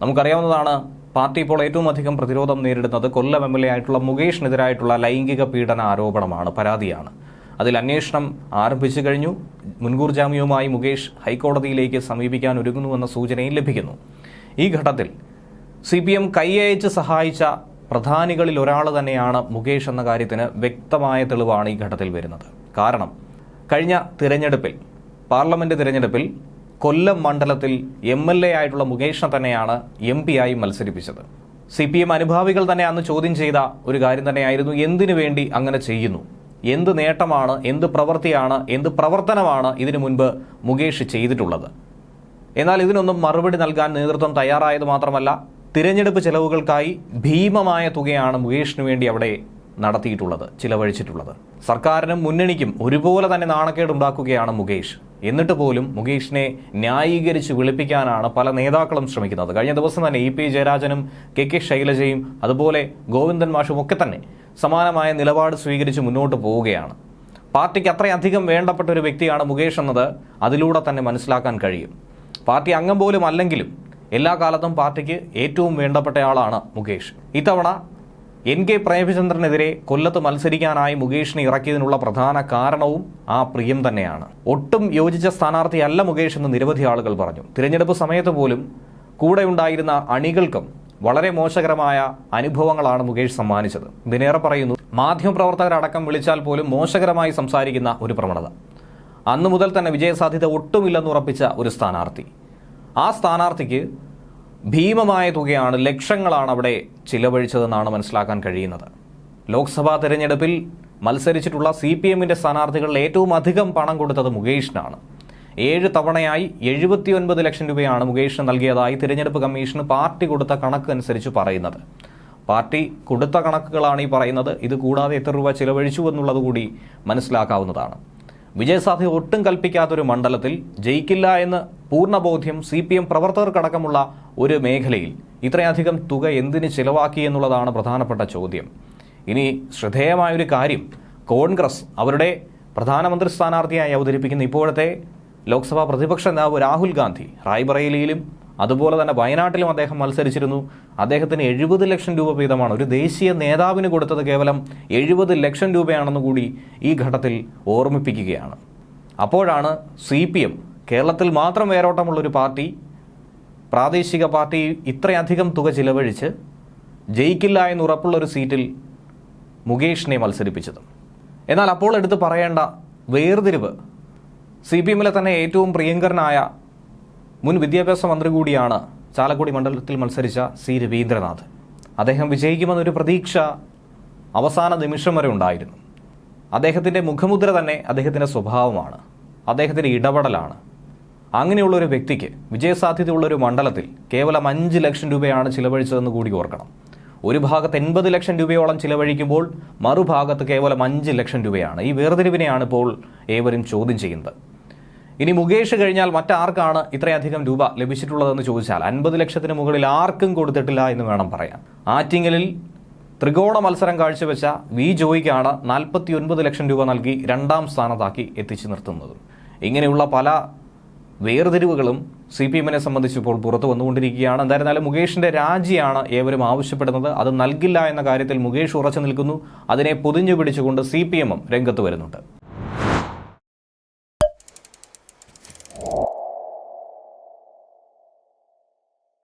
നമുക്കറിയാവുന്നതാണ് പാർട്ടി ഇപ്പോൾ ഏറ്റവും അധികം പ്രതിരോധം നേരിടുന്നത് കൊല്ലം എം എൽ എ ആയിട്ടുള്ള മുകേഷിനെതിരായിട്ടുള്ള ലൈംഗിക പീഡന ആരോപണമാണ് പരാതിയാണ്. അതിൽ അന്വേഷണം ആരംഭിച്ചു കഴിഞ്ഞു. മുൻകൂർ ജാമ്യവുമായി മുകേഷ് ഹൈക്കോടതിയിലേക്ക് സമീപിക്കാൻ ഒരുങ്ങുന്നുവെന്ന സൂചനയും ലഭിക്കുന്നു. ഈ ഘട്ടത്തിൽ സി പി എം കൈയയച്ച് സഹായിച്ച പ്രധാനികളിൽ ഒരാൾ തന്നെയാണ് മുകേഷ് എന്ന കാര്യത്തിന് വ്യക്തമായ തെളിവാണ് ഈ ഘട്ടത്തിൽ വരുന്നത്. കാരണം കഴിഞ്ഞ തിരഞ്ഞെടുപ്പിൽ പാർലമെന്റ് തിരഞ്ഞെടുപ്പിൽ കൊല്ലം മണ്ഡലത്തിൽ എം എൽ എ ആയിട്ടുള്ള മുകേഷിനെ തന്നെയാണ് എം പി ആയി മത്സരിപ്പിച്ചത്. സി പി എം അനുഭാവികൾ തന്നെ അന്ന് ചോദ്യം ചെയ്ത ഒരു കാര്യം തന്നെയായിരുന്നു എന്തിനു വേണ്ടി അങ്ങനെ ചെയ്യുന്നു? എന്ത് നേട്ടമാണ് എന്ത് പ്രവൃത്തിയാണ് എന്ത് പ്രവർത്തനമാണ് ഇതിനു മുൻപ് മുകേഷ് ചെയ്തിട്ടുള്ളത്? എന്നാൽ ഇതിനൊന്നും മറുപടി നൽകാൻ നേതൃത്വം തയ്യാറായത് മാത്രമല്ല തിരഞ്ഞെടുപ്പ് ചെലവുകൾക്കായി ഭീമമായ തുകയാണ് മുകേഷിന് വേണ്ടി അവിടെ നടത്തിയിട്ടുള്ളത് ചിലവഴിച്ചിട്ടുള്ളത്. സർക്കാരിനും മുന്നണിക്കും ഒരുപോലെ തന്നെ നാണക്കേട് ഉണ്ടാക്കുകയാണ് മുകേഷ്. എന്നിട്ട് പോലും മുകേഷിനെ ന്യായീകരിച്ച് വിളിപ്പിക്കാനാണ് പല നേതാക്കളും ശ്രമിക്കുന്നത്. കഴിഞ്ഞ ദിവസം തന്നെ ഇ പി ജയരാജനും കെ കെ ശൈലജയും അതുപോലെ ഗോവിന്ദൻ മാഷും ഒക്കെ തന്നെ സമാനമായ നിലപാട് സ്വീകരിച്ച് മുന്നോട്ട് പോവുകയാണ്. പാർട്ടിക്ക് അത്രയധികം വേണ്ടപ്പെട്ട ഒരു വ്യക്തിയാണ് മുകേഷ് എന്നത് അതിലൂടെ തന്നെ മനസ്സിലാക്കാൻ കഴിയും. പാർട്ടി അംഗം പോലും അല്ലെങ്കിലും എല്ലാ കാലത്തും പാർട്ടിക്ക് ഏറ്റവും വേണ്ടപ്പെട്ടയാളാണ് മുകേഷ്. ഇത്തവണ എൻ കെ പ്രേമചന്ദ്രനെതിരെ കൊല്ലത്ത് മത്സരിക്കാനായി മുകേഷിനെ ഇറക്കിയതിനുള്ള പ്രധാന കാരണവും ആ പ്രിയം തന്നെയാണ്. ഒട്ടും യോജിച്ച സ്ഥാനാർത്ഥിയല്ല മുകേഷ് എന്ന് നിരവധി ആളുകൾ പറഞ്ഞു. തിരഞ്ഞെടുപ്പ് സമയത്ത് പോലും കൂടെ ഉണ്ടായിരുന്ന അണികൾക്കും വളരെ മോശകരമായ അനുഭവങ്ങളാണ് മുകേഷ് സമ്മാനിച്ചത്. ഇതിനേറെ പറയുന്നു മാധ്യമപ്രവർത്തകരടക്കം വിളിച്ചാൽ പോലും മോശകരമായി സംസാരിക്കുന്ന ഒരു പ്രവണത. അന്നു മുതൽ തന്നെ വിജയസാധ്യത ഒട്ടുമില്ലെന്ന് ഉറപ്പിച്ച ഒരു സ്ഥാനാർത്ഥി. ആ സ്ഥാനാർത്ഥിക്ക് ഭീമമായ തുകയാണ് ലക്ഷങ്ങളാണ് അവിടെ ചിലവഴിച്ചതെന്നാണ് മനസ്സിലാക്കാൻ കഴിയുന്നത്. ലോക്സഭാ തെരഞ്ഞെടുപ്പിൽ മത്സരിച്ചിട്ടുള്ള സി പി എമ്മിന്റെ സ്ഥാനാർത്ഥികളിൽ ഏറ്റവും അധികം പണം കൊടുത്തത് മുകേഷിനാണ്. ഏഴ് തവണയായി എഴുപത്തിയൊൻപത് ലക്ഷം രൂപയാണ് മുകേഷിന് നൽകിയതായി തിരഞ്ഞെടുപ്പ് കമ്മീഷന് പാർട്ടി കൊടുത്ത കണക്ക് അനുസരിച്ച് പറയുന്നത്. പാർട്ടി കൊടുത്ത കണക്കുകളാണ് ഈ പറയുന്നത്. ഇത് കൂടാതെ എത്ര രൂപ ചിലവഴിച്ചു എന്നുള്ളത് കൂടി മനസ്സിലാക്കാവുന്നതാണ്. വിജയസാധ്യത ഒട്ടും കൽപ്പിക്കാത്തൊരു മണ്ഡലത്തിൽ ജയിക്കില്ല എന്ന് പൂർണബോധ്യം സി പി എം പ്രവർത്തകർക്കടക്കമുള്ള ഒരു മേഖലയിൽ ഇത്രയധികം തുക എന്തിന് ചിലവാക്കി എന്നുള്ളതാണ് പ്രധാനപ്പെട്ട ചോദ്യം. ഇനി ശ്രദ്ധേയമായൊരു കാര്യം കോൺഗ്രസ് അവരുടെ പ്രധാനമന്ത്രി സ്ഥാനാർത്ഥിയായി അവതരിപ്പിക്കുന്ന ഇപ്പോഴത്തെ ലോക്സഭാ പ്രതിപക്ഷ നേതാവ് രാഹുൽ ഗാന്ധി റായ്ബറേലിയിലും അതുപോലെ തന്നെ വയനാട്ടിലും അദ്ദേഹം മത്സരിച്ചിരുന്നു. അദ്ദേഹത്തിന് എഴുപത് ലക്ഷം രൂപ വീതമാണ്. ഒരു ദേശീയ നേതാവിന് കൊടുത്തത് കേവലം എഴുപത് ലക്ഷം രൂപയാണെന്ന് കൂടി ഈ ഘട്ടത്തിൽ ഓർമ്മിപ്പിക്കുകയാണ്. അപ്പോഴാണ് സി പി എം കേരളത്തിൽ മാത്രം വേരോട്ടമുള്ളൊരു പാർട്ടി പ്രാദേശിക പാർട്ടി ഇത്രയധികം തുക ചിലവഴിച്ച് ജയിക്കില്ല എന്ന് ഉറപ്പുള്ള ഒരു സീറ്റിൽ മുകേഷിനെ മത്സരിപ്പിച്ചത്. എന്നാൽ അപ്പോൾ എടുത്ത് പറയേണ്ട വേർതിരിവ് സി പി എമ്മിലെ തന്നെ ഏറ്റവും പ്രിയങ്കരനായ മുൻ വിദ്യാഭ്യാസ മന്ത്രി കൂടിയാണ് ചാലക്കുടി മണ്ഡലത്തിൽ മത്സരിച്ച സി രവീന്ദ്രനാഥ്. അദ്ദേഹം വിജയിക്കുമെന്നൊരു പ്രതീക്ഷ അവസാന നിമിഷം വരെ ഉണ്ടായിരുന്നു. അദ്ദേഹത്തിന്റെ മുഖമുദ്ര തന്നെ അദ്ദേഹത്തിന്റെ സ്വഭാവമാണ്. അദ്ദേഹത്തിന്റെ ഇടപെടലാണ്. അങ്ങനെയുള്ള ഒരു വ്യക്തിക്ക് വിജയസാധ്യതയുള്ള ഒരു മണ്ഡലത്തിൽ കേവലം അഞ്ച് ലക്ഷം രൂപയാണ് ചിലവഴിച്ചതെന്ന് കൂടി ഓർക്കണം. ഒരു ഭാഗത്ത് എൺപത് ലക്ഷം രൂപയോളം ചിലവഴിക്കുമ്പോൾ മറുഭാഗത്ത് കേവലം അഞ്ച് ലക്ഷം രൂപയാണ്. ഈ വേർതിരിവിനെയാണ് ഇപ്പോൾ ഏവരും ചോദ്യം ചെയ്യുന്നത്. ഇനി മുകേഷ് കഴിഞ്ഞാൽ മറ്റാർക്കാണ് ഇത്രയധികം രൂപ ലഭിച്ചിട്ടുള്ളതെന്ന് ചോദിച്ചാൽ അൻപത് ലക്ഷത്തിന് മുകളിൽ ആർക്കും കൊടുത്തിട്ടില്ല എന്ന് വേണം പറയാൻ. ആറ്റിങ്ങലിൽ ത്രികോണ മത്സരം കാഴ്ചവെച്ച വി ജോയിക്കാണ് നാൽപ്പത്തി ഒൻപത് ലക്ഷം രൂപ നൽകി രണ്ടാം സ്ഥാനത്താക്കി എത്തിച്ചു നിർത്തുന്നത്. ഇങ്ങനെയുള്ള പല വേർതിരിവുകളും സി പി എമ്മിനെ സംബന്ധിച്ച് ഇപ്പോൾ പുറത്തു വന്നുകൊണ്ടിരിക്കുകയാണ്. എന്തായിരുന്നാലും മുകേഷിന്റെ രാജിയാണ് ഏവരും ആവശ്യപ്പെടുന്നത്. അത് നൽകില്ല എന്ന കാര്യത്തിൽ മുകേഷ് ഉറച്ചു നിൽക്കുന്നു. അതിനെ പൊതിഞ്ഞു പിടിച്ചുകൊണ്ട് സി പി എമ്മും രംഗത്ത് വരുന്നുണ്ട്.